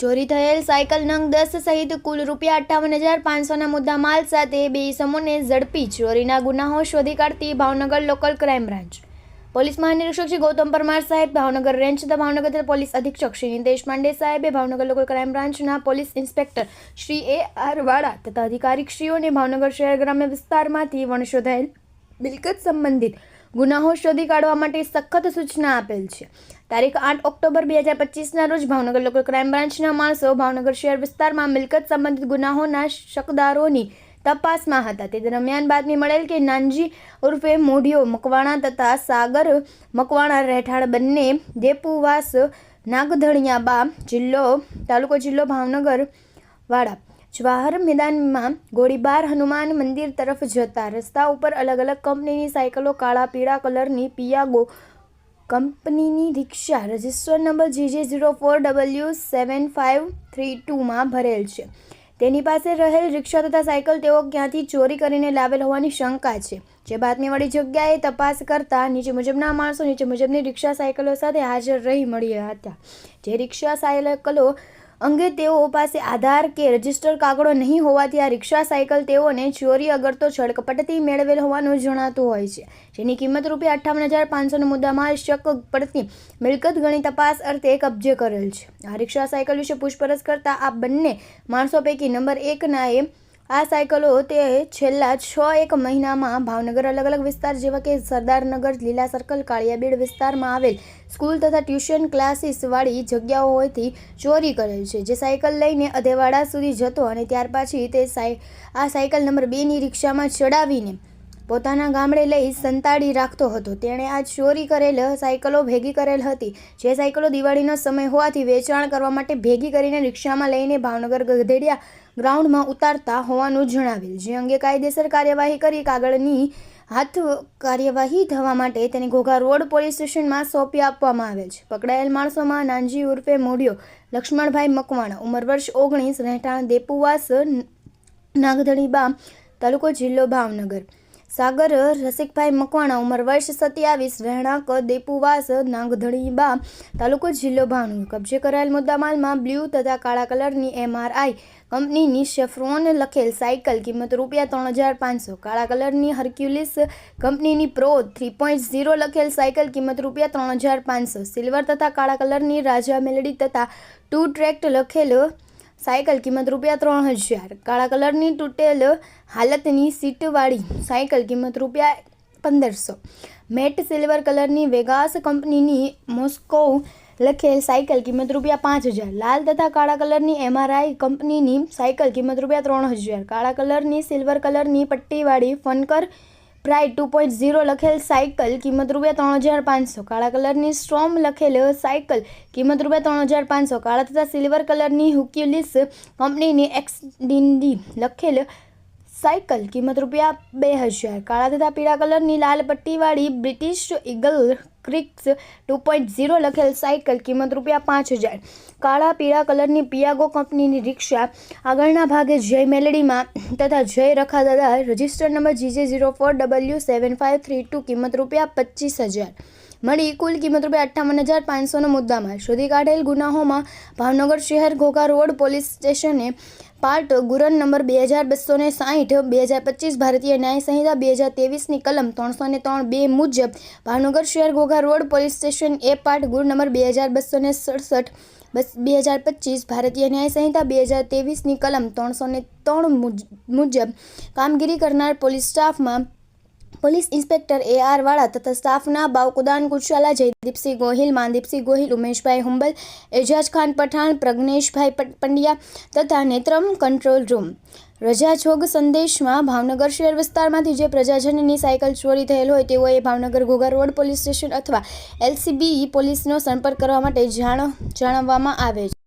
ચોરી થયેલ સાયકલ નંગ દસ સહિત કુલ રૂપિયા અઠ્ઠાવન હજાર પાંચસોના મુદ્દા માલ સાથે બે ઇસમોને ઝડપી ચોરીના ગુનાઓ શોધી કાઢતી Bhavnagar local crime branch. Police મહાનિરીક્ષક Shri Gautam Parmar સાહેબ, ભાવનગર રેન્જ તથા ભાવનગર પોલીસ અધિક્ષક શ્રી નિતેશ પાંડે સાહેબે ભાવનગર લોકલ ક્રાઇમ બ્રાન્ચના police inspector Shri A R Vala તથા અધિકારીશ્રીઓને ભાવનગર શહેર ગ્રામ્ય વિસ્તારમાંથી વણશોધાયેલ મિલકત સંબંધિત ગુનાઓ શોધી કાઢવા માટે સખત સૂચના આપેલ છે. તારીખ આઠ ઓક્ટોબર બે હજાર પચીસના રોજ ભાવનગર લોકલ ક્રાઇમ બ્રાન્ચના માણસો ભાવનગર શહેર વિસ્તારમાં મિલકત સંબંધિત ગુનાહોના શકદારોની તપાસમાં હતા. તે દરમિયાન બાતમી મળેલ કે નાનજી ઉર્ફે મોઢિયો મકવાણા તથા સાગર મકવાણા રહેઠાણ બંને દેપુવાસ, નાગધણિયાબા જિલ્લો, તાલુકો જિલ્લો ભાવનગર વાળા જવાહર મેદાનમાં ગોળીબાર હનુમાન મંદિર તરફ જતા રસ્તા ઉપર અલગ અલગ કંપનીની સાયકલો કાળા, પીળા કલરની પિયાગો કંપનીની રિક્ષા register number GJ zero four W seven five three ટુમાં ભરેલ છે. તેની પાસે રહેલ રિક્ષા તથા સાયકલ તેઓ ક્યાંથી ચોરી કરીને લાવેલ હોવાની શંકા છે. જે બાતમીવાળી જગ્યાએ તપાસ કરતા નીચે મુજબના માણસો નીચે મુજબની રિક્ષા સાયકલો સાથે હાજર રહી મળ્યા હતા. જે રિક્ષા સાયકલો અંગે તેઓ પાસે આધાર કે રજિસ્ટર કાગળો નહીં હોવાથી આ રિક્ષા સાયકલ તેઓને ચોરી અગરતો છળકપટથી મેળવેલ હોવાનું જણાતું હોય છે. જેની કિંમત રૂપિયા અઠ્ઠાવન હજાર પાંચસોનો મુદ્દામાં શક પડતી મિલકત ગણી તપાસ અર્થે કબજે કરેલ છે. આ રિક્ષા સાયકલ વિશે પૂછપરછ કરતા આ બંને માણસો પૈકી નંબર એકનાએ આ સાયકલો તે છેલ્લા છ એક મહિનામાં ભાવનગર અલગ અલગ વિસ્તાર જેવા કે સરદારનગર, લીલા સર્કલ, કાળિયાબીડ વિસ્તારમાં આવેલ સ્કૂલ તથા ટ્યુશન ક્લાસીસવાળી જગ્યાઓથી ચોરી કરેલ છે. જે સાયકલ લઈને અધેવાડા સુધી જતો અને ત્યાર પછી તે સાય, આ સાયકલ નંબર બેની રિક્ષામાં ચડાવીને પોતાના ગામડે લઈ સંતાડી રાખતો હતો. તેણે આજ ચોરી કરેલ સાયકલો ભેગી કરેલ હતી. જે સાયકલો દિવાળીનો સમય હોવાથી વેચાણ કરવા માટે ભેગી કરીને રિક્ષામાં લઈને ભાવનગર ગધેડિયા ગ્રાઉન્ડમાં ઉતારતા હોવાનું જણાવેલ. જે અંગે કાયદેસર કાર્યવાહી કરી કાગળની હાથ કાર્યવાહી થવા માટે તેને ઘોઘા રોડ પોલીસ સ્ટેશનમાં સોંપી આપવામાં આવેલ છે. પકડાયેલ માણસોમાં નાનજી ઉર્ફે મોડિયો લક્ષ્મણભાઈ મકવાણા, ઉંમર વર્ષ ઓગણીસ, રહેઠાણ દેપુવાસ, નાગધણીબા તાલુકો જિલ્લો ભાવનગર. સાગર, રસિકભાઈ મકવાણા ઉંમર વર્ષ સત્યાવીસ રહેણાંક દેપુવાસ, નાગધણીબા, તાલુકો જિલ્લો ભાણુ. કબજે કરાયેલ મુદ્દામાલમાં બ્લુ તથા કાળા કલરની એમઆરઆઈ કંપનીની શેફ્રોન લખેલ સાયકલ કિંમત રૂપિયા ત્રણ હજાર પાંચસો. કાળા કલરની હર્ક્યુલિસ કંપનીની પ્રો થ્રી પોઈન્ટ ઝીરો લખેલ સાયકલ કિંમત રૂપિયા ત્રણ હજાર પાંચસો. સિલ્વર તથા કાળા કલરની રાજા મેલડી તથા ટુ ટ્રેક્ટ લખેલ સાયકલ કિંમત રૂપિયા ત્રણ હજાર. કાળા કલરની તૂટેલ હાલતની સીટવાળી સાયકલ કિંમત રૂપિયા પંદરસો. મેટ સિલ્વર કલરની વેગાસ કંપનીની મોસ્કો લખેલ સાયકલ કિંમત રૂપિયા પાંચ હજાર. લાલ તથા કાળા કલરની એમઆરઆઈ કંપનીની સાયકલ કિંમત રૂપિયા ત્રણ હજાર. કાળા કલરની સિલ્વર કલરની પટ્ટીવાળી ફનકર પ્રાઇડ ટુ પોઈન્ટ ઝીરો લખેલ સાયકલ કિંમત રૂપિયા ત્રણ હજાર પાંચસો. કાળા કલરની સ્ટ્રોમ લખેલ સાયકલ કિંમત રૂપિયા ત્રણ હજાર પાંચસો. કાળા તથા સિલ્વર કલરની હુક્યુલિસ કંપનીની એક્સડિન્ડી લખેલ સાયકલ કિંમત રૂપિયા બે હજાર. કાળા તથા પીળા કલરની લાલ પટ્ટીવાળી બ્રિટિશ ઈગલ ક્રિક્સ ટુ પોઈન્ટ ઝીરો લખેલ સાયકલ કિંમત રૂપિયા પાંચ હજાર. કાળા, પીળા કલરની પિયાગો કંપનીની રિક્ષા આગળના ભાગે જય મેલડીમાં તથા જય રખા દાદા. Register number GJ zero four W seven five three two કિંમત રૂપિયા પચીસ હજાર. મળી કુલ કિંમત રૂપિયા અઠ્ઠાવન હજાર પાંચસોનો મુદ્દામાં શોધી કાઢેલ ગુનાહોમાં ભાવનગર શહેર ઘોઘા રોડ પોલીસ સ્ટેશને પાર્ટ ગુરન નંબર બે હજાર બસો ને સાહીઠ, બે હજાર પચીસ ભારતીય ન્યાય સંહિતા બે હજાર તેવીસની કલમ ત્રણસો ને ત્રણ બે મુજબ ભાવનગર શહેર Ghogha road police station A part Guru number બે હજાર બસો ને સડસઠ, બસ બે હજાર પચીસ ભારતીય ન્યાય સંહિતા બે હજાર તેવીસની કલમ ત્રણસો ને ત્રણ મુજબ કામગીરી કરનાર police સ્ટાફમાં police inspector A R Vala તથા સ્ટાફના બાવકુદાન કુશાલા જયદીપસિંહ ગોહિલ, માનદીપસિંહ ગોહિલ, ઉમેશભાઈ હુંબલ, એજાજ ખાન પઠાણ, પ્રજ્ઞેશભાઈ પંડ્યા તથા નેત્રમ કંટ્રોલ રૂમ. રજા છોગ સંદેશમાં ભાવનગર શહેર વિસ્તારમાંથી જે પ્રજાજનની સાયકલ ચોરી થયેલ હોય તેઓએ Bhavnagar Ghogha road police station અથવા એલસીબી પોલીસનો સંપર્ક કરવા માટે જાણ, જણાવવામાં આવે છે.